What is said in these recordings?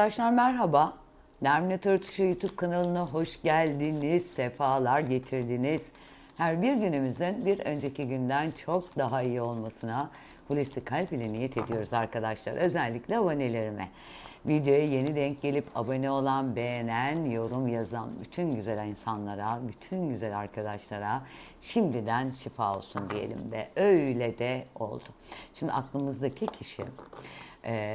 Arkadaşlar merhaba. Nermin Tartışıyor YouTube kanalına hoş geldiniz, sefalar getirdiniz. Her bir günümüzün bir önceki günden çok daha iyi olmasına Hulusi Kalp ile niyet ediyoruz arkadaşlar. Özellikle abonelerime. Videoya yeni denk gelip abone olan, beğenen, yorum yazan bütün güzel insanlara, bütün güzel arkadaşlara şimdiden şifa olsun diyelim ve öyle de oldu. Şimdi aklımızdaki kişi ee,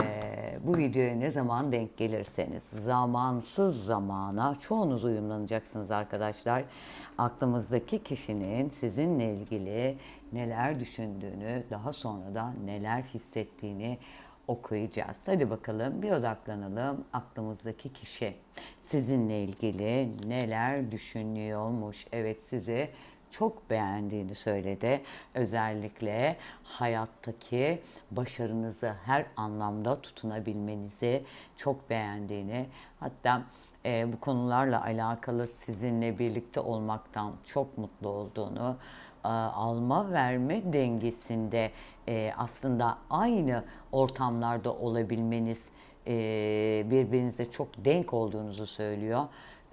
bu videoya ne zaman denk gelirseniz zamansız zamana çoğunuz uyumlanacaksınız arkadaşlar. Aklımızdaki kişinin sizinle ilgili neler düşündüğünü daha sonra da neler hissettiğini okuyacağız. Hadi bakalım bir odaklanalım. Aklımızdaki kişi sizinle ilgili neler düşünüyormuş? Evet sizi çok beğendiğini söyledi. Özellikle hayattaki başarınızı her anlamda tutunabilmenizi çok beğendiğini hatta e, bu konularla alakalı sizinle birlikte olmaktan çok mutlu olduğunu e, alma verme dengesinde e, aslında aynı ortamlarda olabilmeniz e, birbirinize çok denk olduğunuzu söylüyor.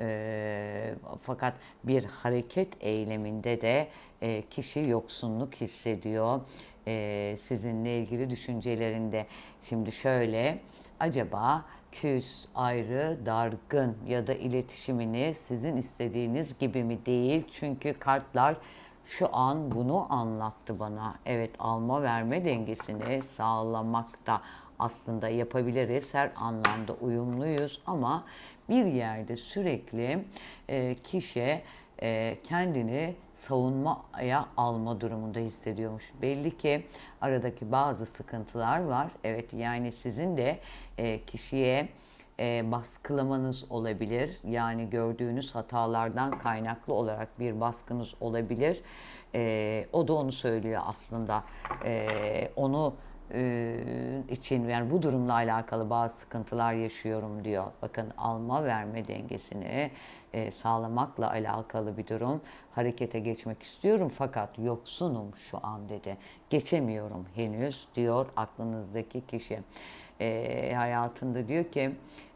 E, fakat bir hareket eyleminde de e, kişi yoksunluk hissediyor. E, sizinle ilgili düşüncelerinde. Şimdi şöyle, acaba küs, ayrı, dargın ya da iletişiminiz sizin istediğiniz gibi mi değil? Çünkü kartlar şu an bunu anlattı bana. Evet alma verme dengesini sağlamakta aslında yapabiliriz. Her anlamda uyumluyuz ama bir yerde sürekli e, kişi e, kendini savunmaya alma durumunda hissediyormuş. Belli ki aradaki bazı sıkıntılar var. Evet yani sizin de e, kişiye e, baskılamanız olabilir. Yani gördüğünüz hatalardan kaynaklı olarak bir baskınız olabilir. E, o da onu söylüyor aslında. E, onu için yani bu durumla alakalı bazı sıkıntılar yaşıyorum diyor. Bakın alma verme dengesini sağlamakla alakalı bir durum. Harekete geçmek istiyorum fakat yoksunum şu an dedi. Geçemiyorum henüz diyor aklınızdaki kişi. E, hayatında diyor ki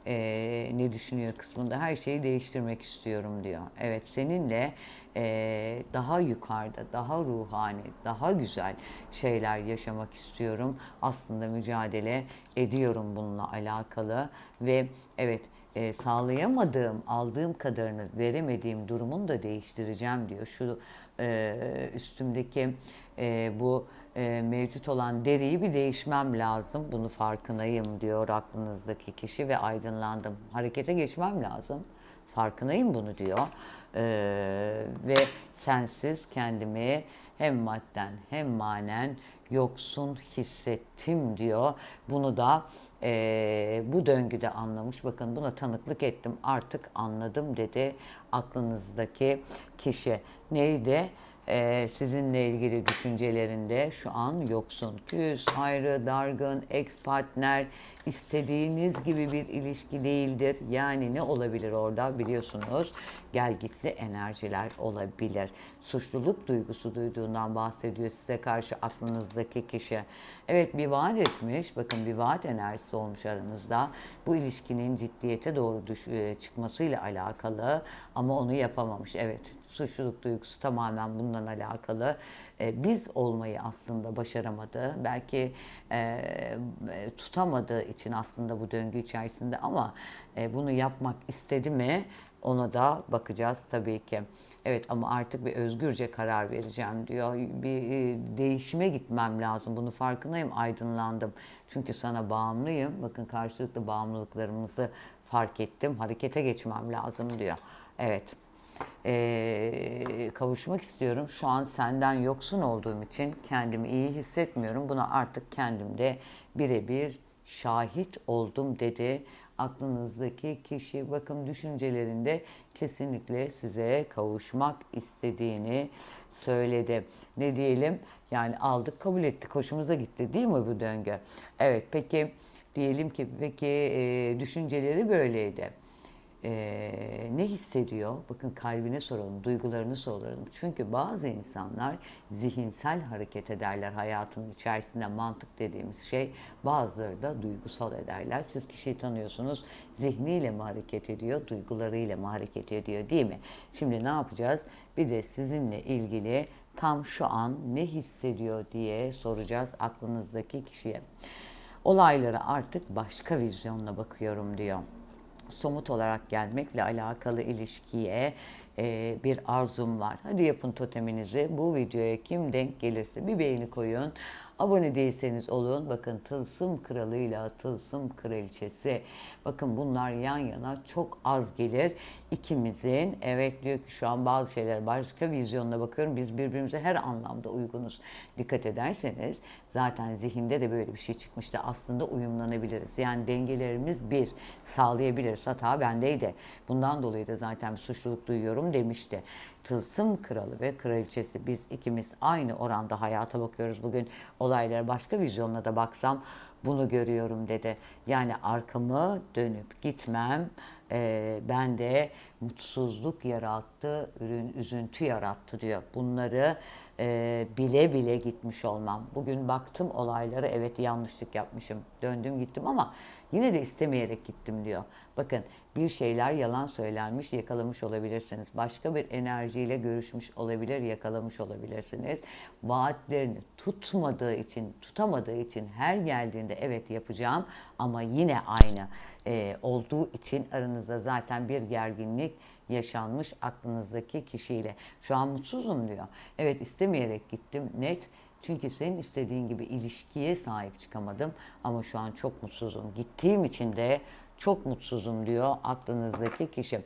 e, ne düşünüyor kısmında her şeyi değiştirmek istiyorum diyor. Evet seninle daha yukarıda, daha ruhani, daha güzel şeyler yaşamak istiyorum. Aslında mücadele ediyorum bununla alakalı ve evet sağlayamadığım, aldığım kadarını veremediğim durumunu da değiştireceğim diyor. Şu üstümdeki bu mevcut olan deriyi bir değişmem lazım. Bunu farkındayım diyor aklınızdaki kişi ve aydınlandım. Harekete geçmem lazım. Farkındayım bunu diyor. E, ve sensiz kendimi hem madden hem manen yoksun hissettim diyor. Bunu da e, bu döngüde anlamış. Bakın buna tanıklık ettim artık anladım dedi aklınızdaki kişi. Neydi? Ee, sizinle ilgili düşüncelerinde şu an yoksun. Küs, ayrı, dargın, ex partner istediğiniz gibi bir ilişki değildir. Yani ne olabilir orada biliyorsunuz gel gitli enerjiler olabilir. Suçluluk duygusu duyduğundan bahsediyor size karşı aklınızdaki kişi. Evet bir vaat etmiş. Bakın bir vaat enerjisi olmuş aranızda. Bu ilişkinin ciddiyete doğru düş- e, çıkmasıyla alakalı ama onu yapamamış. Evet suçluluk duygusu tamamen bundan alakalı. E, biz olmayı aslında başaramadı. Belki e, e, tutamadığı için aslında bu döngü içerisinde ama e, bunu yapmak istedi mi? Ona da bakacağız tabii ki. Evet ama artık bir özgürce karar vereceğim diyor. Bir e, değişime gitmem lazım. Bunu farkındayım, aydınlandım. Çünkü sana bağımlıyım. Bakın karşılıklı bağımlılıklarımızı fark ettim. Harekete geçmem lazım diyor. Evet. Ee, kavuşmak istiyorum. Şu an senden yoksun olduğum için kendimi iyi hissetmiyorum. Buna artık kendimde birebir şahit oldum dedi. Aklınızdaki kişi bakın düşüncelerinde kesinlikle size kavuşmak istediğini söyledi. Ne diyelim? Yani aldık kabul ettik. Hoşumuza gitti değil mi bu döngü? Evet peki diyelim ki peki e, düşünceleri böyleydi. Ee, ne hissediyor? Bakın kalbine soralım, duygularını soralım. Çünkü bazı insanlar zihinsel hareket ederler hayatının içerisinde mantık dediğimiz şey. Bazıları da duygusal ederler. Siz kişiyi tanıyorsunuz. Zihniyle mi hareket ediyor, duygularıyla mı hareket ediyor değil mi? Şimdi ne yapacağız? Bir de sizinle ilgili tam şu an ne hissediyor diye soracağız aklınızdaki kişiye. Olaylara artık başka vizyonla bakıyorum diyor somut olarak gelmekle alakalı ilişkiye e, bir arzum var. Hadi yapın toteminizi. Bu videoya kim denk gelirse bir beğeni koyun. Abone değilseniz olun. Bakın Tılsım Kralı'yla Tılsım Kraliçesi. Bakın bunlar yan yana çok az gelir. İkimizin evet diyor ki şu an bazı şeyler başka vizyonla bakıyorum. Biz birbirimize her anlamda uygunuz. Dikkat ederseniz zaten zihinde de böyle bir şey çıkmıştı. Aslında uyumlanabiliriz. Yani dengelerimiz bir sağlayabiliriz. Hata bendeydi. Bundan dolayı da zaten suçluluk duyuyorum demişti. Tılsım kralı ve kraliçesi biz ikimiz aynı oranda hayata bakıyoruz bugün. Olaylara başka vizyonla da baksam bunu görüyorum dedi. Yani arkamı dönüp gitmem e, bende mutsuzluk yarattı, ürün üzüntü yarattı diyor. Bunları e, bile bile gitmiş olmam. Bugün baktım olaylara evet yanlışlık yapmışım. Döndüm gittim ama yine de istemeyerek gittim diyor. Bakın bir şeyler yalan söylenmiş yakalamış olabilirsiniz. Başka bir enerjiyle görüşmüş olabilir yakalamış olabilirsiniz. Vaatlerini tutmadığı için tutamadığı için her geldiğinde evet yapacağım ama yine aynı e, olduğu için aranızda zaten bir gerginlik yaşanmış aklınızdaki kişiyle. Şu an mutsuzum diyor. Evet istemeyerek gittim net. Çünkü senin istediğin gibi ilişkiye sahip çıkamadım ama şu an çok mutsuzum. Gittiğim için de çok mutsuzum diyor aklınızdaki kişi.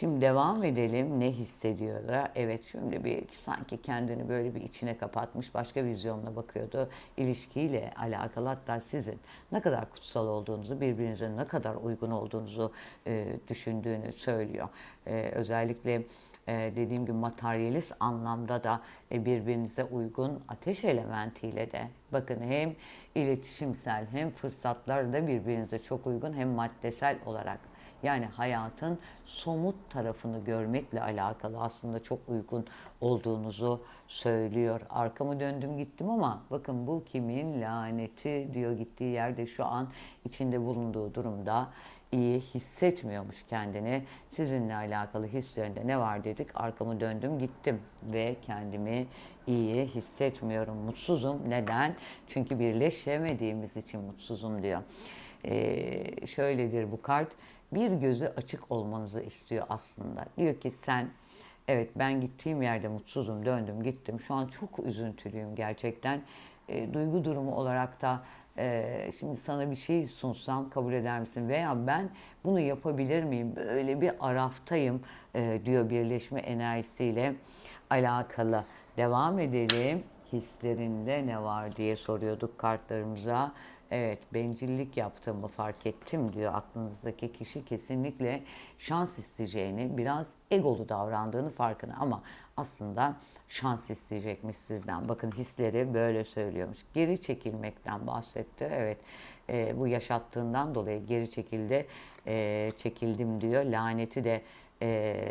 Şimdi devam edelim. Ne hissediyorlar? Evet şimdi bir sanki kendini böyle bir içine kapatmış başka vizyonla bakıyordu. İlişkiyle alakalı hatta sizin ne kadar kutsal olduğunuzu, birbirinize ne kadar uygun olduğunuzu e, düşündüğünü söylüyor. E, özellikle e, dediğim gibi materyalist anlamda da e, birbirinize uygun ateş elementiyle de bakın hem iletişimsel hem fırsatlar da birbirinize çok uygun hem maddesel olarak yani hayatın somut tarafını görmekle alakalı aslında çok uygun olduğunuzu söylüyor. Arkamı döndüm gittim ama bakın bu kimin laneti diyor gittiği yerde şu an içinde bulunduğu durumda iyi hissetmiyormuş kendini. Sizinle alakalı hislerinde ne var dedik. Arkamı döndüm gittim ve kendimi iyi hissetmiyorum. Mutsuzum. Neden? Çünkü birleşemediğimiz için mutsuzum diyor. Ee, şöyledir bu kart bir gözü açık olmanızı istiyor aslında. Diyor ki sen evet ben gittiğim yerde mutsuzum döndüm gittim şu an çok üzüntülüyüm gerçekten. E, duygu durumu olarak da e, şimdi sana bir şey sunsam kabul eder misin? Veya ben bunu yapabilir miyim? Böyle bir araftayım e, diyor birleşme enerjisiyle alakalı. Devam edelim. Hislerinde ne var diye soruyorduk kartlarımıza. Evet, bencillik yaptığımı fark ettim diyor aklınızdaki kişi kesinlikle şans isteyeceğini, biraz egolu davrandığını farkına ama aslında şans isteyecekmiş sizden. Bakın hisleri böyle söylüyormuş. Geri çekilmekten bahsetti. Evet, e, bu yaşattığından dolayı geri çekildi, e, çekildim diyor. Laneti de e,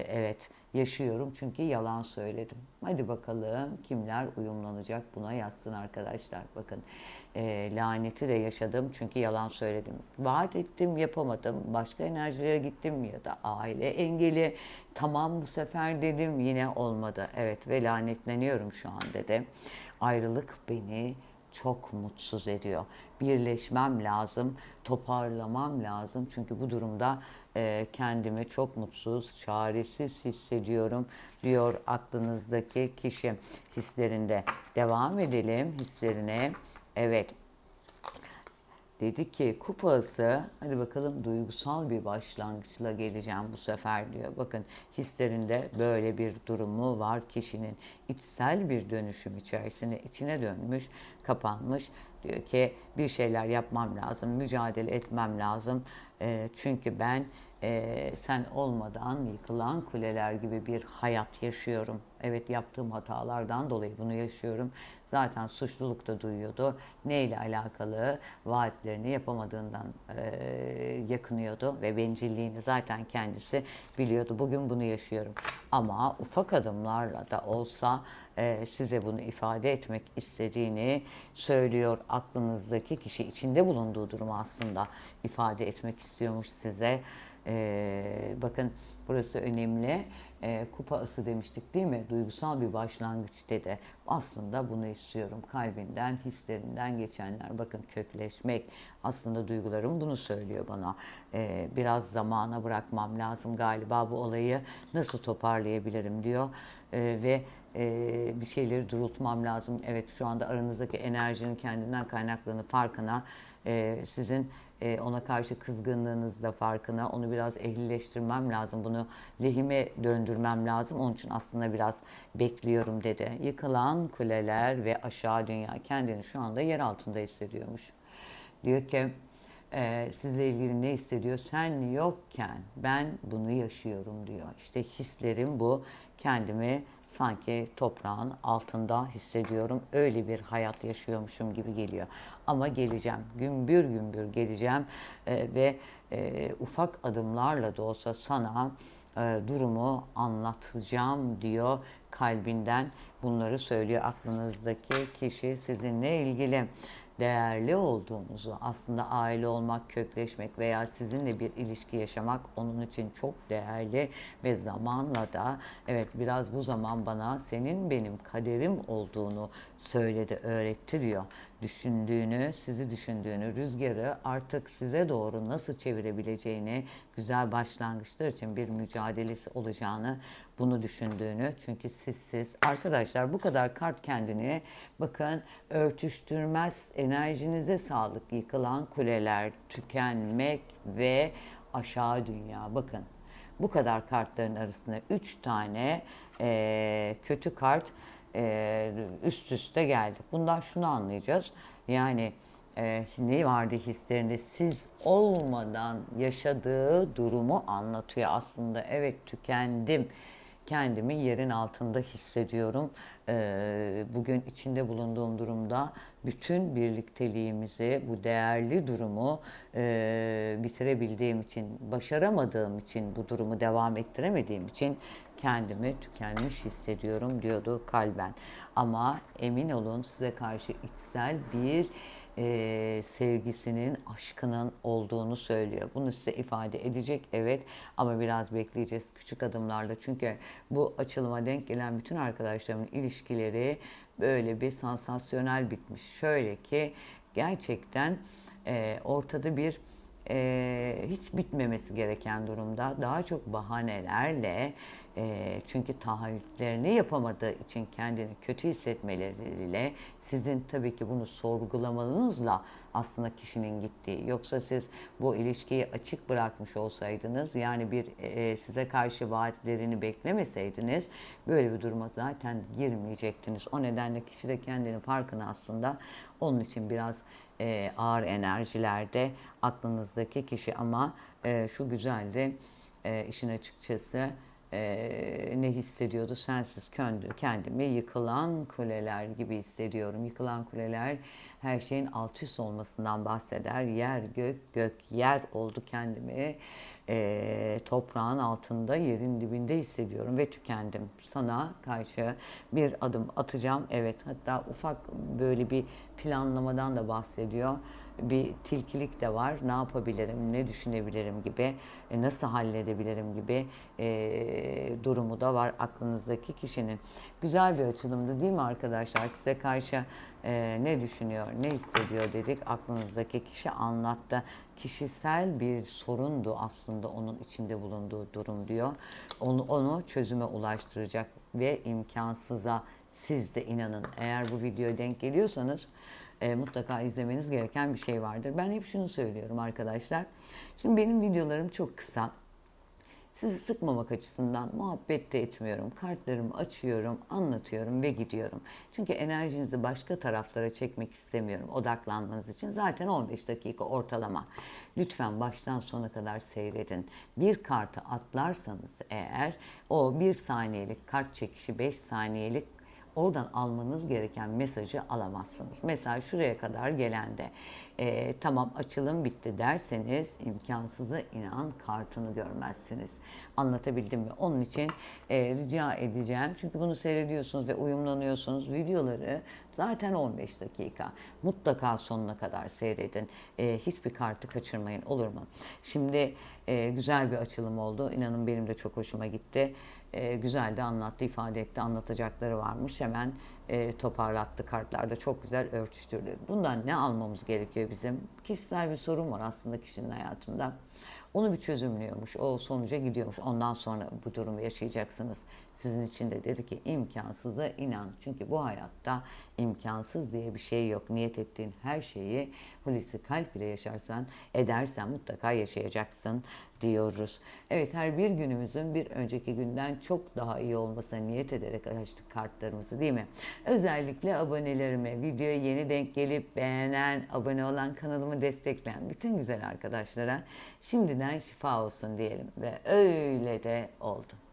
evet yaşıyorum çünkü yalan söyledim. Hadi bakalım kimler uyumlanacak buna yazsın arkadaşlar. Bakın e, laneti de yaşadım çünkü yalan söyledim. Vaat ettim yapamadım. Başka enerjilere gittim ya da aile engeli. Tamam bu sefer dedim yine olmadı. Evet ve lanetleniyorum şu an dedi. Ayrılık beni çok mutsuz ediyor. Birleşmem lazım, toparlamam lazım. Çünkü bu durumda e, kendimi çok mutsuz, çaresiz hissediyorum diyor aklınızdaki kişi hislerinde. Devam edelim hislerine. Evet. Dedi ki kupası hadi bakalım duygusal bir başlangıçla geleceğim bu sefer diyor. Bakın hislerinde böyle bir durumu var kişinin içsel bir dönüşüm içerisinde içine dönmüş, kapanmış. Diyor ki bir şeyler yapmam lazım, mücadele etmem lazım. E, çünkü ben e, sen olmadan yıkılan kuleler gibi bir hayat yaşıyorum. Evet yaptığım hatalardan dolayı bunu yaşıyorum. Zaten suçluluk da duyuyordu. Neyle alakalı? Vaatlerini yapamadığından e, yakınıyordu ve bencilliğini zaten kendisi biliyordu. Bugün bunu yaşıyorum. Ama ufak adımlarla da olsa e, size bunu ifade etmek istediğini söylüyor. Aklınızdaki kişi içinde bulunduğu durumu aslında ifade etmek istiyormuş size. E, bakın burası önemli. E, kupa ası demiştik değil mi? Duygusal bir başlangıç dedi. Aslında bunu istiyorum. Kalbinden, hislerinden geçenler. Bakın kökleşmek. Aslında duygularım bunu söylüyor bana. E, biraz zamana bırakmam lazım galiba bu olayı. Nasıl toparlayabilirim diyor. E, ve e, bir şeyleri durultmam lazım. Evet şu anda aranızdaki enerjinin kendinden kaynaklanı farkına e, sizin e, ona karşı kızgınlığınız da farkına onu biraz ehlileştirmem lazım. Bunu lehime döndürmem lazım. Onun için aslında biraz bekliyorum dedi. Yıkılan kuleler ve aşağı dünya kendini şu anda yer altında hissediyormuş. Diyor ki e, sizle ilgili ne hissediyor? Sen yokken ben bunu yaşıyorum diyor. İşte hislerim bu. Kendimi sanki toprağın altında hissediyorum. Öyle bir hayat yaşıyormuşum gibi geliyor. Ama geleceğim. Gümbür gümbür geleceğim e, ve e, ufak adımlarla da olsa sana e, durumu anlatacağım diyor kalbinden bunları söylüyor aklınızdaki kişi sizinle ilgili değerli olduğunuzu aslında aile olmak, kökleşmek veya sizinle bir ilişki yaşamak onun için çok değerli ve zamanla da evet biraz bu zaman bana senin benim kaderim olduğunu söyledi, öğretti diyor. Düşündüğünü, sizi düşündüğünü, rüzgarı artık size doğru nasıl çevirebileceğini, güzel başlangıçlar için bir mücadelesi olacağını, bunu düşündüğünü. Çünkü sizsiz. Arkadaşlar bu kadar kart kendini bakın örtüştürmez. Enerjinize sağlık. Yıkılan kuleler, tükenmek ve aşağı dünya. Bakın bu kadar kartların arasında 3 tane eee, kötü kart eee, üst üste geldi. Bundan şunu anlayacağız. Yani eee, ne vardı hislerinde siz olmadan yaşadığı durumu anlatıyor aslında. Evet tükendim. Kendimi yerin altında hissediyorum. Eee, bugün içinde bulunduğum durumda bütün birlikteliğimizi, bu değerli durumu eee, bitirebildiğim için, başaramadığım için, bu durumu devam ettiremediğim için kendimi tükenmiş hissediyorum diyordu kalben. Ama emin olun size karşı içsel bir eee, sevgisinin, aşkının olduğunu söylüyor. Bunu size ifade edecek evet ama biraz bekleyeceğiz küçük adımlarla. Çünkü bu açılıma denk gelen bütün arkadaşlarımın ilişkileri böyle bir sansasyonel bitmiş. Şöyle ki gerçekten eee, ortada bir eee, hiç bitmemesi gereken durumda daha çok bahanelerle eee, çünkü tahayyüllerini yapamadığı için kendini kötü hissetmeleriyle sizin tabii ki bunu sorgulamanızla aslında kişinin gittiği. Yoksa siz bu ilişkiyi açık bırakmış olsaydınız yani bir eee, size karşı vaatlerini beklemeseydiniz böyle bir duruma zaten girmeyecektiniz. O nedenle kişi de kendinin farkına aslında onun için biraz e, ağır enerjilerde aklınızdaki kişi ama e, şu güzeldi e, işin açıkçası e, ne hissediyordu sensiz kendi, kendimi yıkılan kuleler gibi hissediyorum yıkılan kuleler her şeyin alt üst olmasından bahseder yer gök gök yer oldu kendimi e, toprağın altında yerin dibinde hissediyorum ve tükendim. Sana karşı bir adım atacağım. Evet hatta ufak böyle bir planlamadan da bahsediyor. Bir tilkilik de var. Ne yapabilirim, ne düşünebilirim gibi, e, nasıl halledebilirim gibi e, durumu da var aklınızdaki kişinin. Güzel bir açılımdı değil mi arkadaşlar? Size karşı e, ne düşünüyor, ne hissediyor dedik. Aklınızdaki kişi anlattı. Kişisel bir sorundu aslında onun içinde bulunduğu durum diyor. Onu, onu çözüme ulaştıracak ve imkansıza siz de inanın. Eğer bu videoya denk geliyorsanız e, mutlaka izlemeniz gereken bir şey vardır. Ben hep şunu söylüyorum arkadaşlar. Şimdi benim videolarım çok kısa. Sizi sıkmamak açısından muhabbet de etmiyorum. Kartlarımı açıyorum, anlatıyorum ve gidiyorum. Çünkü enerjinizi başka taraflara çekmek istemiyorum odaklanmanız için. Zaten 15 dakika ortalama. Lütfen baştan sona kadar seyredin. Bir kartı atlarsanız eğer o bir saniyelik kart çekişi 5 saniyelik oradan almanız gereken mesajı alamazsınız. Mesela şuraya kadar gelende e, tamam açılım bitti derseniz imkansıza inan kartını görmezsiniz. Anlatabildim mi? Onun için e, rica edeceğim. Çünkü bunu seyrediyorsunuz ve uyumlanıyorsunuz. Videoları zaten 15 dakika. Mutlaka sonuna kadar seyredin. E, hiçbir kartı kaçırmayın olur mu? Şimdi e, güzel bir açılım oldu. İnanın benim de çok hoşuma gitti. E, güzel de anlattı, ifade etti. Anlatacakları varmış. Hemen e, toparlattı kartlarda. Çok güzel örtüştürdü. Bundan ne almamız gerekiyor bizim? Kişisel bir sorun var aslında kişinin hayatında. Onu bir çözümlüyormuş, o sonuca gidiyormuş. Ondan sonra bu durumu yaşayacaksınız. Sizin için de dedi ki imkansıza inan. Çünkü bu hayatta imkansız diye bir şey yok. Niyet ettiğin her şeyi Hulusi kalp ile yaşarsan, edersen mutlaka yaşayacaksın diyoruz. Evet her bir günümüzün bir önceki günden çok daha iyi olmasına niyet ederek açtık kartlarımızı değil mi? Özellikle abonelerime, videoya yeni denk gelip beğenen, abone olan kanalımı destekleyen bütün güzel arkadaşlara şimdiden şifa olsun diyelim ve öyle de oldu.